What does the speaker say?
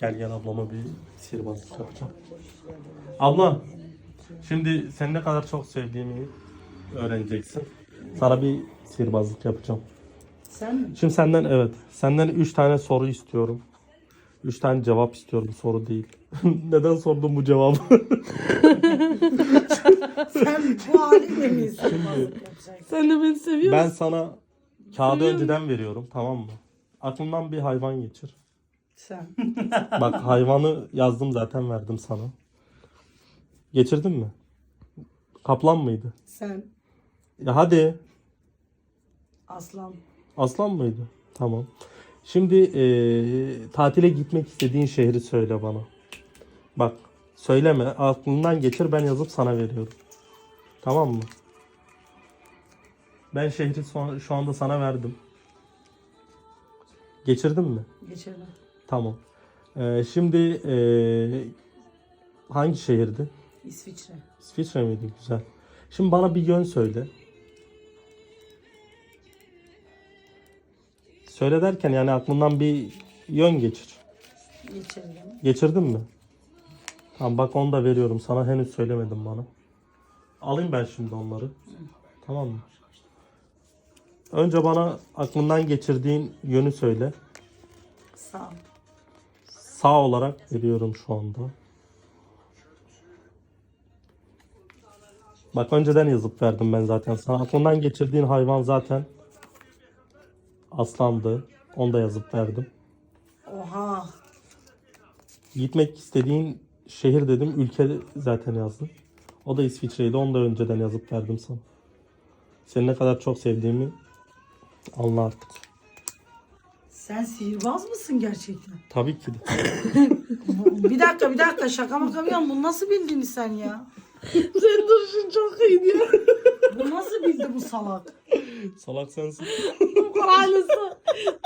Gel gel ablama bir sihirbazlık yapacağım. Abla, şimdi seni ne kadar çok sevdiğimi öğreneceksin. Sana bir sihirbazlık yapacağım. Sen mi? Şimdi senden evet, senden 3 tane soru istiyorum. 3 tane cevap istiyorum, soru değil. Neden sordun bu cevabı? Sen bu halinle mi sihirbazlık yapacaksın? Sen de beni seviyor ben musun? sana kağıdı önceden veriyorum, tamam mı? Aklından bir hayvan geçir. Sen. Bak hayvanı yazdım zaten verdim sana. Geçirdin mi? Kaplan mıydı? Sen. Ya hadi. Aslan. Aslan mıydı? Tamam. Şimdi eee, tatile gitmek istediğin şehri söyle bana. Bak söyleme aklından geçir ben yazıp sana veriyorum. Tamam mı? Ben şehri son- şu anda sana verdim. Geçirdin mi? Geçelim. Tamam. Eee, şimdi eee, hangi şehirdi? İsviçre. İsviçre miydi? Güzel. Şimdi bana bir yön söyle. Söyle derken yani aklından bir yön geçir. Geçelim. Geçirdin mi? Tamam bak onu da veriyorum. Sana henüz söylemedim bana. Alayım ben şimdi onları. Tamam mı? Önce bana aklından geçirdiğin yönü söyle. Sağ. Sağ olarak veriyorum şu anda. Bak önceden yazıp verdim ben zaten sana. Aklından geçirdiğin hayvan zaten aslandı. Onu da yazıp verdim. Oha. Gitmek istediğin şehir dedim. Ülke zaten yazdım. O da İsviçre'ydi. Onu da önceden yazıp verdim sana. Seni ne kadar çok sevdiğimi anla artık. Sen sihirbaz mısın gerçekten? Tabii ki de. bir dakika bir dakika şaka maka bir yana bunu nasıl bildin sen ya? Senin duruşun çok iyiydi ya. Bu nasıl bildi bu salak? Salak sensin. Bu ailesi.